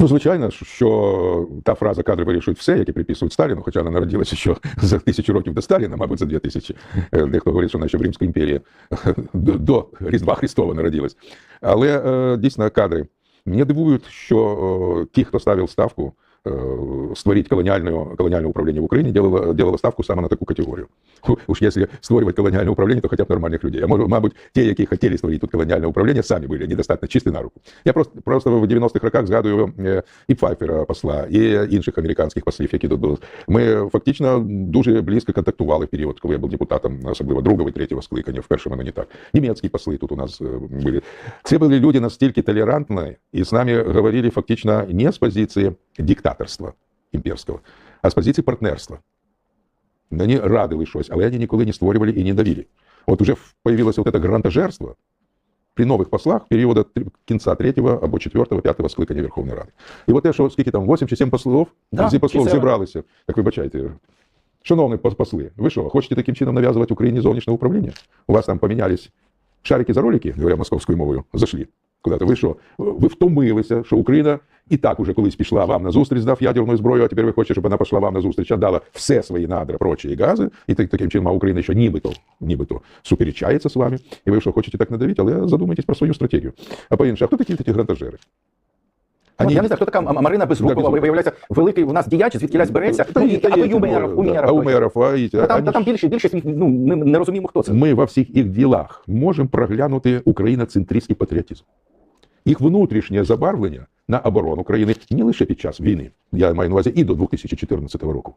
Ну, звичайно, що та фраза кадри вирішують все, які приписують Сталіну, хоча вона народилася ще за тисячу років до Сталіна, мабуть, за дві тисячі. Е, Дехто говорить, що вона ще в Римській імперії до до Різдва Христова народилась. Але е, дійсно кадри. Мене дивують, що е, ті, хто ставив ставку, створить колониальное, колониальное управление в делало, делало ставку саме на таку категорію. Уж если створювати колониальне управління, то хоча б нормальних людей. А може, мабуть, ті, які хотіли створити тут колоніальне управління, самі були недостатньо чисті на руку. Я просто, просто в 90-х роках згадую е, і Пфайфера посла, і інших американських послів, які тут були. Ми фактично дуже близько контактували в період, коли я був депутатом, особливо другого і третього скликання, в першому воно не так. Німецькі посли тут у нас е, були. Це були люди настільки толерантні, і з нами говорили фактично не з позиції диктаторства імперського, а з позиції партнерства. Вони радили щось, але вони ніколи не створювали і не давили. От уже появилося вот это грантажерство при нових послах періоду три- кінця третього або четвертого, п'ятого скликання Верховної Ради. І от те, що скільки там, 8 чи 7 послів, Да, всі послів чисельно. зібралися. Так вибачайте, шановні пос- посли, ви що, хочете таким чином нав'язувати Україні зовнішнє управління? У вас там помінялись шарики за ролики, говоря московською мовою, зайшли куди-то. Ви що? Ви втомилися, що Україна і так уже колись пішла вам на зустріч, здав ядерну зброю, а тепер ви хочете, щоб вона пішла вам на зустріч, отдала все свої надра, прочі і гази, і так, таким чином а Україна ще нібито, нібито суперечається з вами. І ви що, хочете так надавити, але задумайтесь про свою стратегію. А по-інше, а хто такі ці грантажери? От я не знаю, хто така Марина Безрукова, Безрукова. виявляється, великий у нас діяч, звідки лясь береться. Та Ну, і- та а то є і у мерів, у А у а, і- Та там, ані та там більше, більшість, ну, ми не розуміємо, хто це. Ми во всіх їх ділах можемо проглянути україноцентристський патріотизм. Їх внутрішнє забарвлення на оборону країни не лише під час війни, я маю на увазі і до 2014 року.